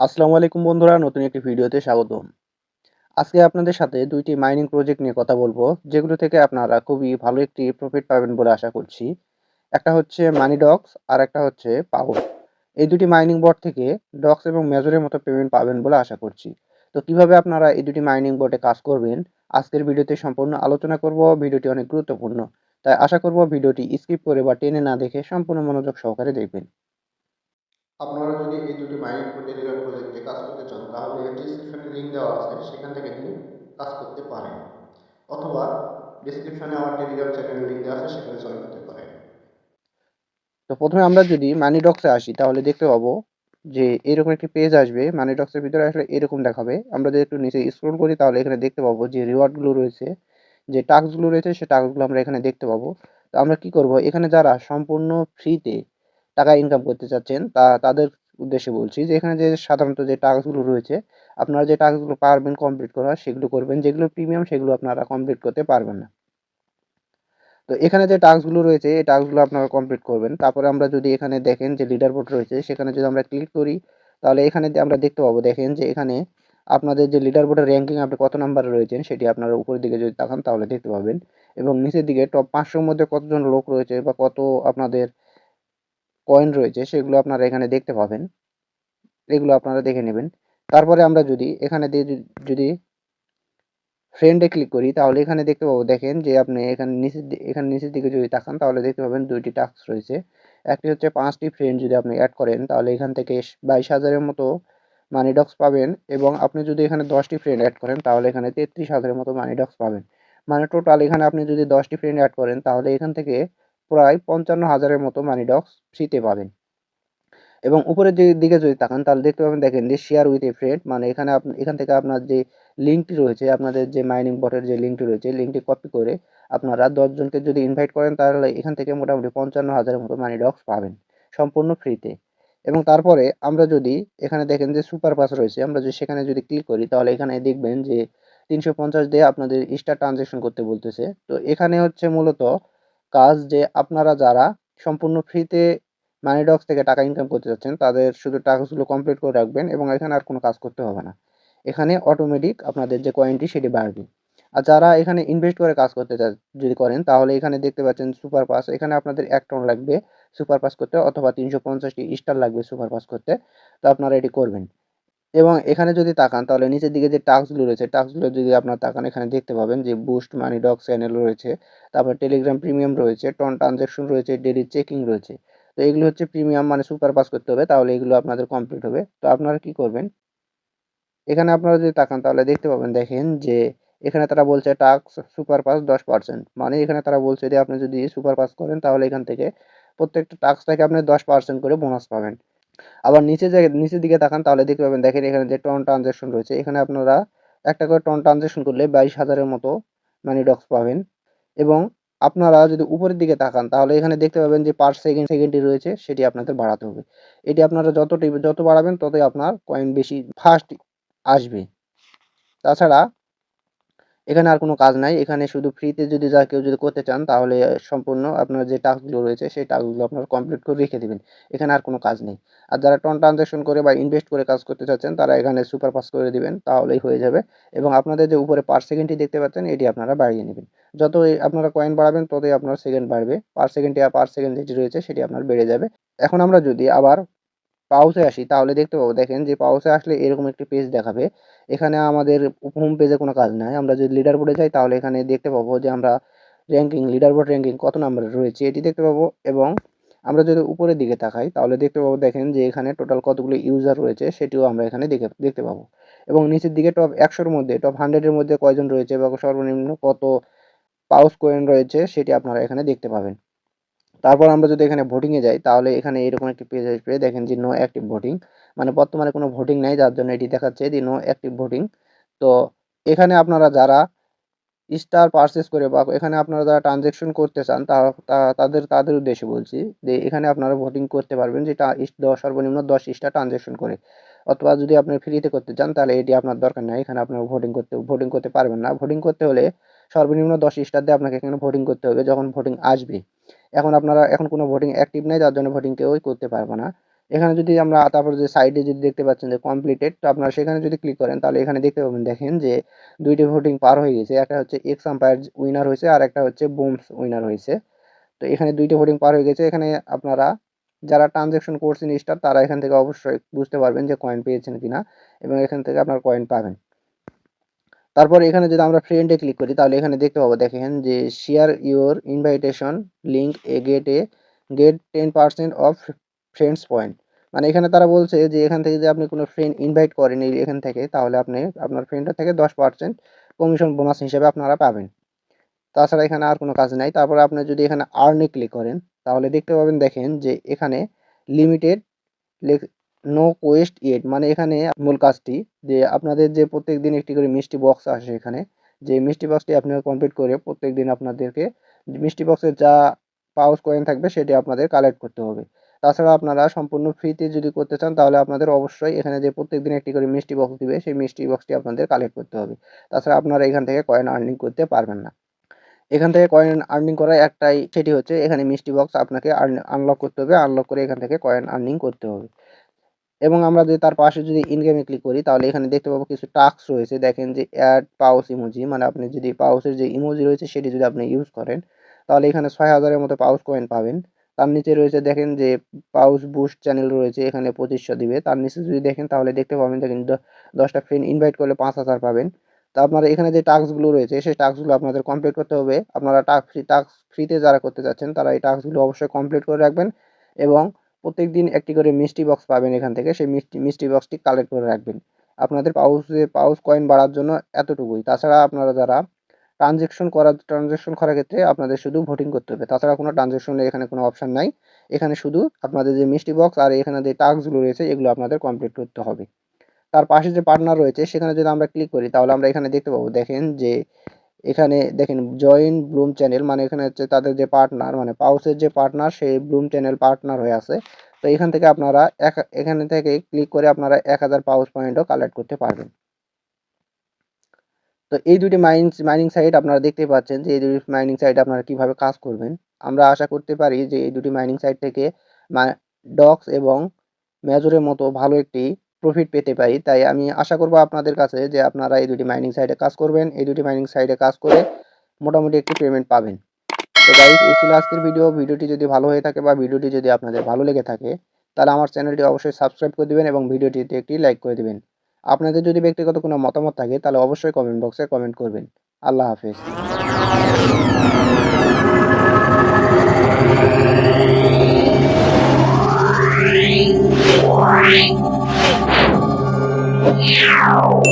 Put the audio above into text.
আসসালামু আলাইকুম বন্ধুরা, নতুন একটি ভিডিওতে স্বাগতম। আজকে আপনাদের সাথে দুইটি মাইনিং প্রজেক্ট নিয়ে কথা বলব, যেগুলো থেকে আপনারা খুবই ভালো একটি প্রফিট পাবেন বলে আশা করছি। একটা হচ্ছে মানি ডক্স আর একটা হচ্ছে পাওয়ার এই দুটি মাইনিং বোর্ড থেকে ডক্স এবং মেজরের মতো পেমেন্ট পাবেন বলে আশা করছি। তো কীভাবে আপনারা এই দুটি মাইনিং বোর্ডে কাজ করবেন, আজকের ভিডিওতে সম্পূর্ণ আলোচনা করব, ভিডিওটি অনেক গুরুত্বপূর্ণ। তাই আশা করব ভিডিওটি স্কিপ করে বা টেনে না দেখে সম্পূর্ণ মনোযোগ সহকারে দেখবেন। আপনারা যদি এই দুটি মাইনিং টেলিগ্রাম প্রজেক্টে কাজ করতে চান, তাহলে ডিসক্রিপশনে লিঙ্ক দেওয়া আছে, সেখান থেকে নিয়ে কাজ করতে পারেন। অথবা ডিসক্রিপশনে আমার টেলিগ্রাম চ্যানেলের লিঙ্ক দেওয়া আছে, সেখানে জয়েন করতে পারেন। তো প্রথমে আমরা যদি মানি ডক্সে আসি, তাহলে দেখতে পাবো যে এরকম একটি পেজ আসবে মানি ডক্সের ভিতরে আসলে এরকম দেখাবে। আমরা যদি একটু নিচে স্ক্রল করি, তাহলে এখানে দেখতে পাবো যে রিওয়ার্ডগুলো রয়েছে, যে টাস্কগুলো রয়েছে, সে টাস্কগুলো আমরা এখানে দেখতে পাবো। তো আমরা কি করব? এখানে যারা সম্পূর্ণ ফ্রিতে টাকা ইনকাম করতে চাচ্ছেন, তা তাদের উদ্দেশ্যে বলছি যে, এখানে যে সাধারণত যে টাস্কগুলো রয়েছে, আপনারা যে টাস্কগুলো পারবেন কমপ্লিট করা সেগুলো করবেন। যেগুলো প্রিমিয়াম সেগুলো আপনারা কমপ্লিট করতে পারবেন না। তো এখানে যে টাস্কগুলো রয়েছে, এই টাস্কগুলো আপনারা কমপ্লিট করবেন। তারপরে আমরা যদি এখানে দেখেন যে লিডার বোর্ড রয়েছে, সেখানে যদি আমরা ক্লিক করি, তাহলে এখানে আমরা দেখতে পাবো, দেখেন যে এখানে আপনাদের যে লিডার বোর্ডের র্যাঙ্কিং আপনি কত নাম্বারে রয়েছেন, সেটি আপনারা উপরের দিকে যদি তাকান, তাহলে দেখতে পাবেন। এবং নিচের দিকে টপ পাঁচশোর মধ্যে কতজন লোক রয়েছে বা কত আপনাদের কয়েন রয়েছে, সেগুলো আপনারা এখানে দেখতে পাবেন। এগুলো আপনারা দেখে নেবেন। তারপরে আমরা যদি এখানে দিয়ে যদি ফ্রেন্ডে ক্লিক করি, তাহলে এখানে দেখতে পাবো, দেখেন যে আপনি এখানে নিচের এখানে নিচের দিকে যদি তাকান, তাহলে দেখতে পাবেন দুইটি টাস্ক রয়েছে। একটি হচ্ছে পাঁচটি ফ্রেন্ড যদি আপনি অ্যাড করেন, তাহলে এখান থেকে বাইশ হাজারের মতো মানি ডক্স পাবেন এবং আপনি যদি এখানে দশটি ফ্রেন্ড অ্যাড করেন, তাহলে এখানে তেত্রিশ হাজারের মতো মানি ডক্স পাবেন। মানে টোটাল এখানে আপনি যদি দশটি ফ্রেন্ড অ্যাড করেন, তাহলে এখান থেকে প্রায় পঞ্চান্ন হাজারের মতো মানি ডক্স ফ্রিতে পাবেন। এবং উপরের দিকে যদি তাকান, তাহলে দেখতে পাবেন, দেখেন যে শেয়ার উইথ এ ফ্রেন্ড মানে এখানে এখান থেকে আপনার যে লিঙ্কটি রয়েছে, আপনাদের যে মাইনিং বটের যে লিঙ্কটি রয়েছে লিঙ্কটি কপি করে আপনারা দশজনকে যদি ইনভাইট করেন, তাহলে এখান থেকে মোটামুটি পঞ্চান্ন হাজারের মতো মানি ডক্স পাবেন, সম্পূর্ণ ফ্রিতে এবং তারপরে আমরা যদি এখানে দেখেন যে সুপার পাস রয়েছে, আমরা যদি সেখানে যদি ক্লিক করি, তাহলে এখানে দেখবেন যে তিনশো পঞ্চাশ দিয়ে আপনাদের স্টার ট্রানজ্যাকশন করতে বলতেছে। তো এখানে হচ্ছে মূলত কাজ যে আপনারা যারা সম্পূর্ণ ফ্রিতে মানি ডক্স থেকে টাকা ইনকাম করতে চাচ্ছেন, তাদের শুধু টাকাগুলো কমপ্লিট করে রাখবেন এবং এখানে আর কোনো কাজ করতে হবে না। এখানে অটোমেটিক আপনাদের যে কয়েনটি সেটি বাড়বে আর যারা এখানে ইনভেস্ট করে কাজ করতে যদি করেন, তাহলে এখানে দেখতে পাচ্ছেন সুপার পাস এখানে আপনাদের এক টন লাগবে সুপার পাস করতে, অথবা তিনশো পঞ্চাশটি স্টার লাগবে সুপার পাস করতে। তো আপনারা এটি করবেন। এবং এখানে যদি তাকান, তাহলে নিচের দিকে যে টাস্কগুলো রয়েছে, টাস্কগুলো যদি আপনার তাকান, এখানে দেখতে পাবেন যে বুস্ট মানি ডক চ্যানেল রয়েছে, তারপর টেলিগ্রাম প্রিমিয়াম রয়েছে, টন ট্রানজ্যাকশন রয়েছে ডেলি চেকিং রয়েছে। তো এগুলো হচ্ছে প্রিমিয়াম মানে সুপার পাস করতে হবে, তাহলে এগুলো আপনাদের কমপ্লিট হবে। তো আপনারা কি করবেন? এখানে আপনারা যদি তাকান, তাহলে দেখতে পাবেন, দেখেন যে এখানে তারা বলছে টাক্স সুপার পাস দশ পার্সেন্ট। মানে এখানে তারা বলছে যে আপনি যদি সুপার পাস করেন, তাহলে এখান থেকে প্রত্যেকটা টাক্স থেকে আপনি দশ পার্সেন্ট করে বোনাস পাবেন। আবার নিচে জায়গায় নিচের দিকে তাকান, তাহলে দেখতে পাবেন, দেখেন এখানে যে টন ট্রানজ্যাকশন রয়েছে, এখানে আপনারা একটা করে টন ট্রানজ্যাকশন করলে বাইশ হাজারের মতো মানি ডক্স পাবেন। এবং আপনারা যদি উপরের দিকে তাকান, তাহলে এখানে দেখতে পাবেন যে পার সেকেন্ড সেকেন্ডটি রয়েছে, সেটি আপনাদের বাড়াতে হবে। এটি আপনারা যতটি, যত বাড়াবেন, ততই আপনার কয়েন বেশি ফাস্ট আসবে। তাছাড়া এখানে আর কোনো কাজ নাই। এখানে শুধু ফ্রিতে যদি যা কেউ যদি করতে চান, তাহলে সম্পূর্ণ আপনার যে টাস্কগুলো রয়েছে, সেই টাস্কগুলো আপনারা কমপ্লিট করে রেখে দেবেন। এখানে আর কোনো কাজ নেই। আর যারা টন ট্রানজ্যাকশন করে বা ইনভেস্ট করে কাজ করতে চাচ্ছেন, তারা এখানে সুপার পাস করে দিবেন, তাহলেই হয়ে যাবে। এবং আপনাদের যে উপরে পার সেকেন্ডটি দেখতে পাচ্ছেন, এটি আপনারা বাড়িয়ে নেবেন। যতই আপনারা কয়েন বাড়াবেন, ততই আপনার সেকেন্ড বাড়বে। পার সেকেন্ডে পার সেকেন্ড যেটি রয়েছে, সেটি আপনার বেড়ে যাবে। এখন আমরা যদি আবার পাউসে আসি, তাহলে দেখতে পাবো। দেখেন যে পাউসে আসলে এরকম একটি পেজ দেখাবে। এখানে আমাদের হোম পেজে কোনো কাজ নাই। আমরা যদি লিডার বোর্ডে যাই, তাহলে এখানে দেখতে পাবো যে আমরা র্যাঙ্কিং লিডার বোর্ড র্যাঙ্কিং কত নম্বরে রয়েছে, এটি দেখতে পাবো। এবং আমরা যদি উপরের দিকে তাকাই, তাহলে দেখতে পাবো, দেখেন যে এখানে টোটাল কতগুলো ইউজার রয়েছে, সেটিও আমরা এখানে দেখে, দেখতে পাবো। এবং নিচের দিকে টপ একশোর মধ্যে টপ হান্ড্রেডের মধ্যে কয়জন রয়েছে বা সর্বনিম্ন কত পাউস কয়েন রয়েছে, সেটি আপনারা এখানে দেখতে পাবেন। তারপর আমরা যদি এখানে ভোটিংয়ে যাই, তাহলে এখানে এরকম একটি পেজ আসবে দেখেন যে নো অ্যাক্টিভ ভোটিং মানে বর্তমানে কোনো ভোটিং নেই, যার জন্য এটি দেখাচ্ছে যে নো অ্যাক্টিভ ভোটিং তো এখানে আপনারা যারা স্টার পারচেস করে বা এখানে আপনারা যারা ট্রানজ্যাকশন করতে চান তাদের তাদের উদ্দেশ্যে বলছি যে এখানে আপনারা ভোটিং করতে পারবেন দশ, সর্বনিম্ন দশ স্টার ট্রানজ্যাকশন করে। অথবা যদি আপনি ফ্রিতে করতে চান, তাহলে এটি আপনার দরকার নেই, এখানে আপনার ভোটিং করতে ভোটিং করতে পারবেন না। ভোটিং করতে হলে সর্বনিম্ন দশ স্টার দিয়ে আপনাকে এখানে ভোটিং করতে হবে, যখন ভোটিং আসবে। এখন আপনারা, এখন কোনো ভোটিং অ্যাক্টিভ নেই যার জন্য ভোটিং কেউই করতে পারবে না। এখানে যদি আমরা, তারপর যে সাইডে যদি দেখতে পাচ্ছেন যে কমপ্লিটেড তো আপনারা সেখানে যদি ক্লিক করেন, তাহলে এখানে দেখতে পাবেন, দেখেন যে দুইটি ভোটিং পার হয়ে গেছে। একটা হচ্ছে এক্স আম্পায়ার উইনার হয়েছে, আর একটা হচ্ছে বুমস উইনার হয়েছে। তো এখানে দুইটি ভোটিং পার হয়ে গেছে। এখানে আপনারা, যারা ট্রানজ্যাকশন করছেন স্টার তারা এখান থেকে অবশ্যই বুঝতে পারবেন যে কয়েন পেয়েছেন কিনা, এবং এখান থেকে আপনার কয়েন পাবেন। তারপর এখানে যদি আমরা ফ্রেন্ডে ক্লিক করি, তাহলে এখানে দেখতে পাবো, দেখেন যে শেয়ার ইউর ইনভাইটেশন লিঙ্ক এ get A get ten percent of friends point মানে এখানে তারা বলছে যে এখান থেকে যদি আপনি কোনো ফ্রেন্ড ইনভাইট করেন এখান থেকে, তাহলে আপনি, আপনার ফ্রেন্ডের থেকে দশ পার্সেন্ট কমিশন বোনাস হিসেবে আপনারা পাবেন। তাছাড়া এখানে আর কোনো কাজ নাই। তারপর আপনি যদি এখানে আর্নে ক্লিক করেন, তাহলে দেখতে পাবেন, দেখেন যে এখানে লিমিটেড নো কোয়েস্ট ইয়েট মানে এখানে মূল কাজটি যে আপনাদের যে প্রত্যেক দিন একটি করে মিষ্টি বক্স আসে এখানে, যে মিষ্টি বক্সটি আপনারা কমপ্লিট করে প্রত্যেক দিন আপনাদেরকে মিষ্টি বক্সের যা পাউস কয়েন থাকবে সেটি আপনাদের কালেক্ট করতে হবে। তাছাড়া আপনারা সম্পূর্ণ ফ্রিতে যদি করতে চান তাহলে আপনাদের অবশ্যই এখানে যে প্রত্যেক দিন একটি করে মিষ্টি বক্স দিবে সেই মিষ্টি বক্সটি আপনাদের কালেক্ট করতে হবে। তাছাড়া আপনারা এখান থেকে কয়েন আর্নিং করতে পারবেন না। এখান থেকে কয়েন আর্নিং করার একটাই সেটি হচ্ছে এখানে মিষ্টি বক্স আপনাকে আনলক করতে হবে আনলক করে এখান থেকে কয়েন আর্নিং করতে হবে। এবং আমরা যদি তার পাশে যদি ইনগেমে ক্লিক করি, তাহলে এখানে দেখতে পাবো কিছু টাস্ক রয়েছে। দেখেন যে অ্যাড পাউস ইমোজি মানে আপনি যদি পাউসের যে ইমোজি রয়েছে, সেটি যদি আপনি ইউজ করেন, তাহলে এখানে ছয় হাজারের মতো পাউস কয়েন পাবেন। তার নিচে রয়েছে দেখেন যে পাউস বুস্ট চ্যানেল রয়েছে, এখানে পঁচিশশো দিবে। তার নিচে যদি দেখেন, তাহলে দেখতে পাবেন দেখেন দশটা ফ্রেন্ড ইনভাইট করলে পাঁচ হাজার পাবেন। তো আপনারা এখানে যে টাস্কগুলো রয়েছে, সেই টাস্কগুলো আপনাদের কমপ্লিট করতে হবে। আপনারা টাস্ক ফ্রি টাস্ক ফ্রিতে যারা করতে চাচ্ছেন তারা এই টাস্কগুলো অবশ্যই কমপ্লিট করে রাখবেন এবং প্রত্যেক দিন একটি করে মিষ্টি বক্স পাবেন এখান থেকে। সেই মিষ্টি মিষ্টি বক্সটি কালেক্ট করে রাখবেন। আপনাদের পাউসে পাউস কয়েন বাড়ার জন্য এতটুকুই। তাছাড়া আপনারা যারা ট্রানজেকশন করার ট্রানজেকশন করার ক্ষেত্রে আপনাদের শুধু ভোটিং করতে হবে। তাছাড়া কোনো ট্রানজেকশনের এখানে কোনো অপশান নাই। এখানে শুধু আপনাদের যে মিষ্টি বক্স আর এখানে যে টাস্কগুলো রয়েছে, এগুলো আপনাদের কমপ্লিট করতে হবে। তার পাশে যে পার্টনার রয়েছে, সেখানে যদি আমরা ক্লিক করি, তাহলে আমরা এখানে দেখতে পাবো, দেখেন যে এখানে দেখেন জয়েন ব্লুম চ্যানেল মানে এখানে হচ্ছে তাদের যে পার্টনার মানে পাউসের যে পার্টনার সেই ব্লুম চ্যানেল পার্টনার হয়ে আছে। তো এখান থেকে আপনারা এক, এখানে থেকে ক্লিক করে আপনারা এক হাজার পাউস পয়েন্টও কালেক্ট করতে পারবেন। তো এই দুটি মাইনিং মাইনিং সাইট আপনারা দেখতে পাচ্ছেন যে এই দুটি মাইনিং সাইট আপনারা কীভাবে কাজ করবেন। আমরা আশা করতে পারি যে এই দুটি মাইনিং সাইট থেকে ডক্স এবং মেজরের মতো ভালো একটি প্রফিট পেতে পারি। তাই আমি আশা করব আপনাদের কাছে যে আপনারা এই দুটি মাইনিং সাইটে কাজ করবেন। এই দুটি মাইনিং সাইটে কাজ করে মোটামুটি একটি পেমেন্ট পাবেন। তো গাইজ এই ছিল আজকের ভিডিও ভিডিওটি যদি ভালো হয়ে থাকে বা ভিডিওটি যদি আপনাদের ভালো লেগে থাকে, তাহলে আমার চ্যানেলটি অবশ্যই সাবস্ক্রাইব করে দেবেন এবং ভিডিওটিতে একটি লাইক করে দেবেন। আপনাদের যদি ব্যক্তিগত কোনো মতামত থাকে, তাহলে অবশ্যই কমেন্ট বক্সে কমেন্ট করবেন। আল্লাহ হাফেজ। Meow.